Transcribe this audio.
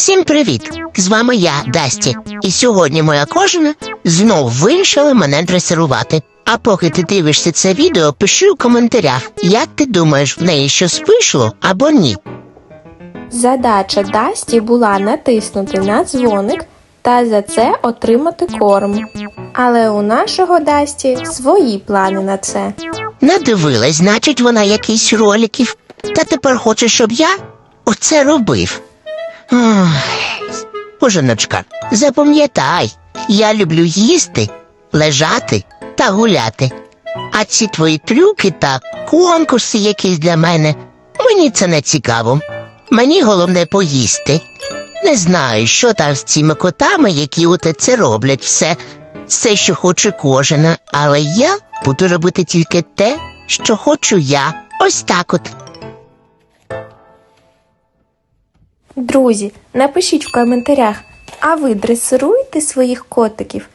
Всім привіт! З вами я, Дасті. І сьогодні моя кожана знов вирішила мене дресирувати. А поки ти дивишся це відео, пиши у коментарях, як ти думаєш, в неї щось вийшло або ні. Задача Дасті була натиснути на дзвоник та за це отримати корм. Але у нашого Дасті свої плани на це. Надивилась, значить, вона якісь роликів. Та тепер хоче, щоб я оце робив. Ой, Боженочка, запам'ятай, я люблю їсти, лежати та гуляти. А ці твої трюки та конкурси якісь для мене, мені це не цікаво. Мені головне поїсти. Не знаю, що там з цими котами, які це роблять все. Все, що хоче кожен, але я буду робити тільки те, що хочу я. Ось так от. Друзі, напишіть в коментарях, а ви дресируєте своїх котиків